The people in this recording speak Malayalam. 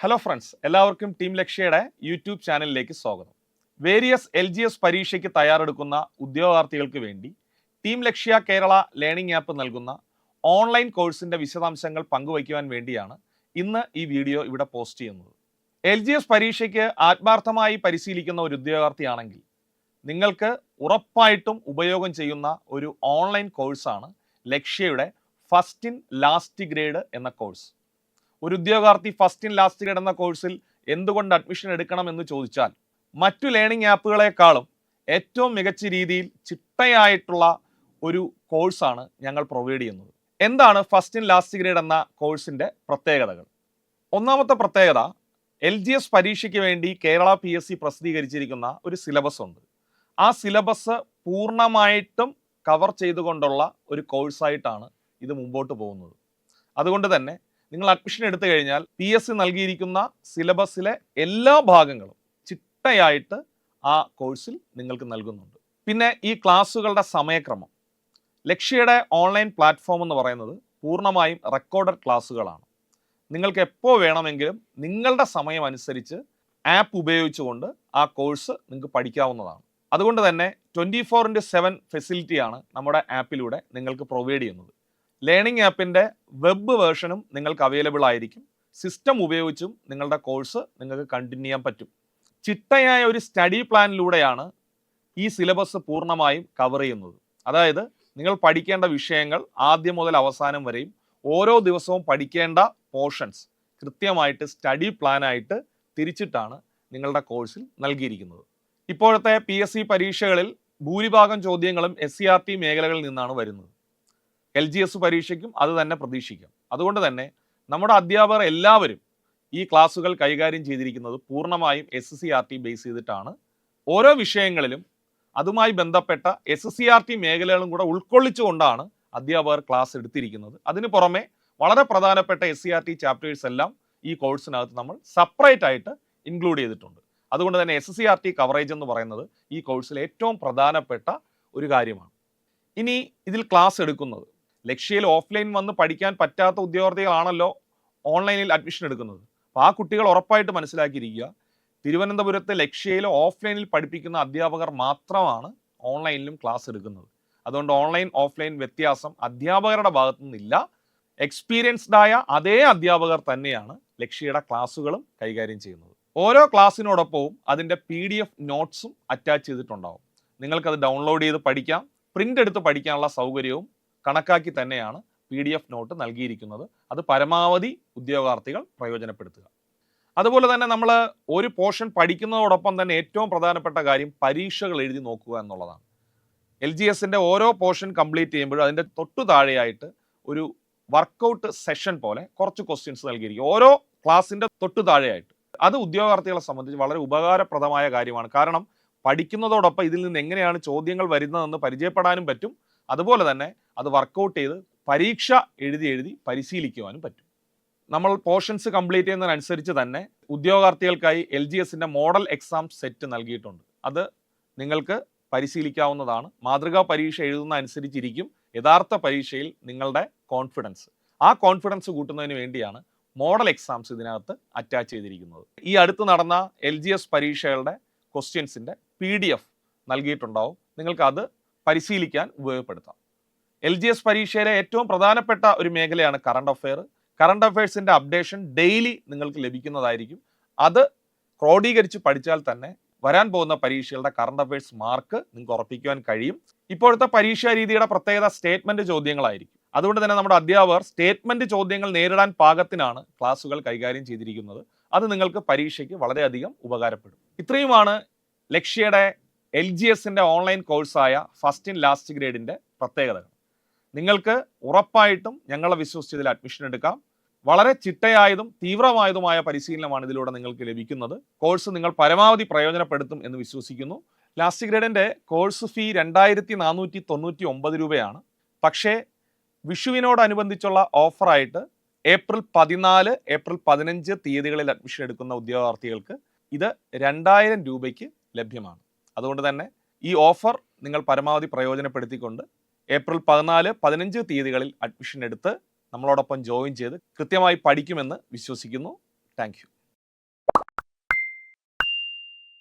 ഹലോ ഫ്രണ്ട്സ് എല്ലാവർക്കും ടീം ലക്ഷ്യയുടെ യൂട്യൂബ് ചാനലിലേക്ക് സ്വാഗതം. വേരിയസ് എൽ ജി എസ് പരീക്ഷയ്ക്ക് തയ്യാറെടുക്കുന്ന ഉദ്യോഗാർത്ഥികൾക്ക് വേണ്ടി team Lakshya Kerala learning app നൽകുന്ന ഓൺലൈൻ കോഴ്സിന്റെ വിശദാംശങ്ങൾ പങ്കുവയ്ക്കുവാൻ വേണ്ടിയാണ് ഇന്ന് ഈ വീഡിയോ ഇവിടെ പോസ്റ്റ് ചെയ്യുന്നത്. എൽ ജി എസ് പരീക്ഷയ്ക്ക് ആത്മാർത്ഥമായി പരിശീലിക്കുന്ന ഒരു ഉദ്യോഗാർത്ഥിയാണെങ്കിൽ നിങ്ങൾക്ക് ഉറപ്പായിട്ടും ഉപയോഗം ചെയ്യുന്ന ഒരു ഓൺലൈൻ കോഴ്സാണ് ലക്ഷ്യയുടെ ഫസ്റ്റ് ഇൻ ലാസ്റ്റ് ഗ്രേഡ് എന്ന കോഴ്സ് ഒരു ഉദ്യോഗാർത്ഥി ഫസ്റ്റ് ഇൻ ലാസ്റ്റ് എന്ന കോഴ്സിൽ എന്തുകൊണ്ട് അഡ്മിഷൻ എടുക്കണം എന്ന് ചോദിച്ചാൽ മറ്റു ലേണിംഗ് ആപ്പുകളെക്കാളും ഏറ്റവും മികച്ച രീതിയിൽ ചിട്ടയായിട്ടുള്ള ഒരു കോഴ്സാണ് ഞങ്ങൾ പ്രൊവൈഡ് ചെയ്യുന്നത്. എന്താണ് ഫസ്റ്റ് ഇൻ ലാസ്റ്റ് ഗ്രേഡ് എന്ന കോഴ്സിന്റെ പ്രത്യേകതകൾ? ഒന്നാമത്തെ പ്രത്യേകത എൽ ജി എസ് പരീക്ഷയ്ക്ക് വേണ്ടി കേരള പി എസ് സി പ്രസിദ്ധീകരിച്ചിരിക്കുന്ന ഒരു സിലബസ് ഉണ്ട്. ആ സിലബസ് പൂർണമായിട്ടും കവർ ചെയ്തുകൊണ്ടുള്ള ഒരു കോഴ്സായിട്ടാണ് ഇത് മുമ്പോട്ട് പോകുന്നത്. അതുകൊണ്ട് തന്നെ നിങ്ങൾ അഡ്മിഷൻ എടുത്തു കഴിഞ്ഞാൽ പി എസ് സി നൽകിയിരിക്കുന്ന സിലബസിലെ എല്ലാ ഭാഗങ്ങളും ചിട്ടയായിട്ട് ആ കോഴ്സിൽ നിങ്ങൾക്ക് നൽകുന്നുണ്ട്. പിന്നെ ഈ ക്ലാസ്സുകളുടെ സമയക്രമം. ലക്ഷ്യയുടെ ഓൺലൈൻ പ്ലാറ്റ്ഫോം എന്ന് പറയുന്നത് പൂർണമായും റെക്കോർഡഡ് ക്ലാസ്സുകളാണ്. നിങ്ങൾക്ക് എപ്പോൾ വേണമെങ്കിലും നിങ്ങളുടെ സമയം അനുസരിച്ച് ആപ്പ് ഉപയോഗിച്ചുകൊണ്ട് ആ കോഴ്സ് നിങ്ങൾക്ക് പഠിക്കാവുന്നതാണ്. അതുകൊണ്ട് തന്നെ ട്വന്റി ഫോർ ഇന്റു സെവൻ ഫെസിലിറ്റിയാണ് നമ്മുടെ ആപ്പിലൂടെ നിങ്ങൾക്ക് പ്രൊവൈഡ് ചെയ്യുന്നത്. ലേണിംഗ് ആപ്പിന്റെ വെബ് വേർഷനും നിങ്ങൾക്ക് അവൈലബിൾ ആയിരിക്കും. സിസ്റ്റം ഉപയോഗിച്ചും നിങ്ങളുടെ കോഴ്സ് നിങ്ങൾക്ക് കണ്ടിന്യൂ ചെയ്യാൻ പറ്റും. ചിട്ടയായ ഒരു സ്റ്റഡി പ്ലാനിലൂടെയാണ് ഈ സിലബസ് പൂർണമായും കവർ ചെയ്യുന്നത്. അതായത് നിങ്ങൾ പഠിക്കേണ്ട വിഷയങ്ങൾ ആദ്യം മുതൽ അവസാനം വരെയും ഓരോ ദിവസവും പഠിക്കേണ്ട പോർഷൻസ് കൃത്യമായിട്ട് സ്റ്റഡി പ്ലാനായിട്ട് തിരിച്ചിട്ടാണ് നിങ്ങളുടെ കോഴ്സിൽ നൽകിയിരിക്കുന്നത്. ഇപ്പോഴത്തെ പി എസ് സി പരീക്ഷകളിൽ ഭൂരിഭാഗം ചോദ്യങ്ങളും എസ് സി ആർ ടി മേഖലകളിൽ നിന്നാണ് വരുന്നത്. എൽ ജി എസ് പരീക്ഷയ്ക്കും അത് തന്നെ പ്രതീക്ഷിക്കാം. അതുകൊണ്ട് തന്നെ നമ്മുടെ അധ്യാപകർ എല്ലാവരും ഈ ക്ലാസ്സുകൾ കൈകാര്യം ചെയ്തിരിക്കുന്നത് പൂർണമായും S C R T base ചെയ്തിട്ടാണ്. ഓരോ വിഷയങ്ങളിലും അതുമായി ബന്ധപ്പെട്ട എസ് സി ആർ ടി മേഖലകളും കൂടെ ഉൾക്കൊള്ളിച്ചുകൊണ്ടാണ് അധ്യാപകർ ക്ലാസ് എടുത്തിരിക്കുന്നത്. അതിന് പുറമെ വളരെ പ്രധാനപ്പെട്ട S C R T chapters എല്ലാം ഈ കോഴ്സിനകത്ത് നമ്മൾ സെപ്പറേറ്റ് ആയിട്ട് ഇൻക്ലൂഡ് ചെയ്തിട്ടുണ്ട്. അതുകൊണ്ട് തന്നെ S C R T coverage എന്ന് പറയുന്നത് ഈ കോഴ്സിലെ ഏറ്റവും പ്രധാനപ്പെട്ട ഒരു കാര്യമാണ്. ഇനി ഇതിൽ ക്ലാസ് എടുക്കുന്നത്. ലക്ഷ്യയിൽ ഓഫ്ലൈൻ വന്ന് പഠിക്കാൻ പറ്റാത്ത ഉദ്യോഗാർത്ഥികളാണല്ലോ ഓൺലൈനിൽ അഡ്മിഷൻ എടുക്കുന്നത്. അപ്പോൾ ആ കുട്ടികൾ ഉറപ്പായിട്ട് മനസ്സിലാക്കിയിരിക്കുക. തിരുവനന്തപുരത്തെ ലക്ഷ്യയിൽ ഓഫ്ലൈനിൽ പഠിപ്പിക്കുന്ന അധ്യാപകർ മാത്രമാണ് ഓൺലൈനിലും ക്ലാസ് എടുക്കുന്നത്. അതുകൊണ്ട് ഓൺലൈൻ ഓഫ്ലൈൻ വ്യത്യാസം അധ്യാപകരുടെ ഭാഗത്തു നിന്നില്ല. എക്സ്പീരിയൻസ്ഡ് ആയ അതേ അധ്യാപകർ തന്നെയാണ് ലക്ഷ്യയുടെ ക്ലാസ്സുകളും കൈകാര്യം ചെയ്യുന്നത്. ഓരോ ക്ലാസ്സിനോടൊപ്പവും അതിന്റെ പി ഡി എഫ് നോട്ട്സും അറ്റാച്ച് ചെയ്തിട്ടുണ്ടാവും. നിങ്ങൾക്കത് ഡൗൺലോഡ് ചെയ്ത് പഠിക്കാം. പ്രിന്റ് എടുത്ത് പഠിക്കാനുള്ള സൗകര്യവും കണക്കാക്കി തന്നെയാണ് പി ഡി എഫ് നോട്ട് നൽകിയിരിക്കുന്നത്. അത് പരമാവധി ഉദ്യോഗാർത്ഥികൾ പ്രയോജനപ്പെടുത്തുക. അതുപോലെ തന്നെ നമ്മൾ ഒരു പോർഷൻ പഠിക്കുന്നതോടൊപ്പം തന്നെ ഏറ്റവും പ്രധാനപ്പെട്ട കാര്യം പരീക്ഷകൾ എഴുതി നോക്കുക എന്നുള്ളതാണ്. എൽ ജി എസിന്റെ ഓരോ പോർഷൻ കംപ്ലീറ്റ് ചെയ്യുമ്പോഴും അതിന്റെ തൊട്ടു താഴെയായിട്ട് ഒരു വർക്കൗട്ട് സെഷൻ പോലെ കുറച്ച് ക്വസ്റ്റ്യൻസ് നൽകിയിരിക്കും. ഓരോ ക്ലാസ്സിന്റെ തൊട്ടു താഴെയായിട്ട്. അത് ഉദ്യോഗാർത്ഥികളെ സംബന്ധിച്ച് വളരെ ഉപകാരപ്രദമായ കാര്യമാണ്. കാരണം പഠിക്കുന്നതോടൊപ്പം ഇതിൽ നിന്ന് എങ്ങനെയാണ് ചോദ്യങ്ങൾ വരുന്നതെന്ന് പരിചയപ്പെടാനും പറ്റും. അതുപോലെ തന്നെ അത് വർക്കൗട്ട് ചെയ്ത് പരീക്ഷ എഴുതി എഴുതി പരിശീലിക്കുവാനും പറ്റും. നമ്മൾ പോർഷൻസ് കംപ്ലീറ്റ് ചെയ്യുന്നതിനനുസരിച്ച് തന്നെ ഉദ്യോഗാർത്ഥികൾക്കായി എൽ ജി എസിന്റെ മോഡൽ എക്സാം സെറ്റ് നൽകിയിട്ടുണ്ട്. അത് നിങ്ങൾക്ക് പരിശീലിക്കാവുന്നതാണ്. മാതൃകാ പരീക്ഷ എഴുതുന്ന അനുസരിച്ചിരിക്കും യഥാർത്ഥ പരീക്ഷയിൽ നിങ്ങളുടെ കോൺഫിഡൻസ് ആ കോൺഫിഡൻസ് കൂട്ടുന്നതിന് വേണ്ടിയാണ് മോഡൽ എക്സാംസ് ഇതിനകത്ത് അറ്റാച്ച് ചെയ്തിരിക്കുന്നത്. ഈ അടുത്ത് നടന്ന എൽ പരീക്ഷകളുടെ ക്വസ്റ്റ്യൻസിന്റെ പി നൽകിയിട്ടുണ്ടാവും. നിങ്ങൾക്ക് അത് പരിശീലിക്കാൻ ഉപയോഗപ്പെടുത്താം. എൽ ജി എസ് പരീക്ഷയിലെ ഏറ്റവും പ്രധാനപ്പെട്ട ഒരു മേഖലയാണ് കറണ്ട് അഫെയർ കറണ്ട് അഫയേഴ്സിന്റെ അപ്ഡേഷൻ ഡെയിലി നിങ്ങൾക്ക് ലഭിക്കുന്നതായിരിക്കും. അത് ക്രോഡീകരിച്ച് പഠിച്ചാൽ തന്നെ വരാൻ പോകുന്ന പരീക്ഷകളുടെ കറണ്ട് അഫയേഴ്സ് മാർക്ക് നിങ്ങൾക്ക് ഉറപ്പിക്കുവാൻ കഴിയും. ഇപ്പോഴത്തെ പരീക്ഷാ രീതിയുടെ പ്രത്യേകത സ്റ്റേറ്റ്മെന്റ് ചോദ്യങ്ങളായിരിക്കും. അതുകൊണ്ട് തന്നെ നമ്മുടെ അധ്യാപകർ സ്റ്റേറ്റ്മെന്റ് ചോദ്യങ്ങൾ നേരിടാൻ പാകത്തിനാണ് ക്ലാസ്സുകൾ കൈകാര്യം ചെയ്തിരിക്കുന്നത്. അത് നിങ്ങൾക്ക് പരീക്ഷയ്ക്ക് വളരെയധികം ഉപകാരപ്പെടും. ഇത്രയുമാണ് ലക്ഷ്യയുടെ എൽ ജി എസിന്റെ ഓൺലൈൻ കോഴ്സായ ഫസ്റ്റ് ഇൻ ലാസ്റ്റ് ഗ്രേഡിന്റെ പ്രത്യേകതകൾ. നിങ്ങൾക്ക് ഉറപ്പായിട്ടും ഞങ്ങളെ വിശ്വസിച്ച് ഇതിൽ അഡ്മിഷൻ എടുക്കാം. വളരെ ചിട്ടയായതും തീവ്രമായതുമായ പരിശീലനമാണ് ഇതിലൂടെ നിങ്ങൾക്ക് ലഭിക്കുന്നത്. കോഴ്സ് നിങ്ങൾ പരമാവധി പ്രയോജനപ്പെടുത്തും എന്ന് വിശ്വസിക്കുന്നു. ലാസ്റ്റ് ഗ്രേഡിന്റെ കോഴ്സ് ഫീ രണ്ടായിരത്തി നാനൂറ്റി തൊണ്ണൂറ്റി ഒമ്പത് രൂപയാണ്. പക്ഷേ വിഷുവിനോടനുബന്ധിച്ചുള്ള ഓഫറായിട്ട് ഏപ്രിൽ പതിനാല് ഏപ്രിൽ പതിനഞ്ച് തീയതികളിൽ അഡ്മിഷൻ എടുക്കുന്ന ഉദ്യോഗാർത്ഥികൾക്ക് ഇത് രണ്ടായിരം രൂപയ്ക്ക് ലഭ്യമാണ്. അതുകൊണ്ട് തന്നെ ഈ ഓഫർ നിങ്ങൾ പരമാവധി പ്രയോജനപ്പെടുത്തിക്കൊണ്ട് ഏപ്രിൽ പതിനാല് പതിനഞ്ച് തീയതികളിൽ അഡ്മിഷൻ എടുത്ത് നമ്മളോടൊപ്പം ജോയിൻ ചെയ്ത് കൃത്യമായി പഠിക്കുമെന്ന് വിശ്വസിക്കുന്നു. താങ്ക്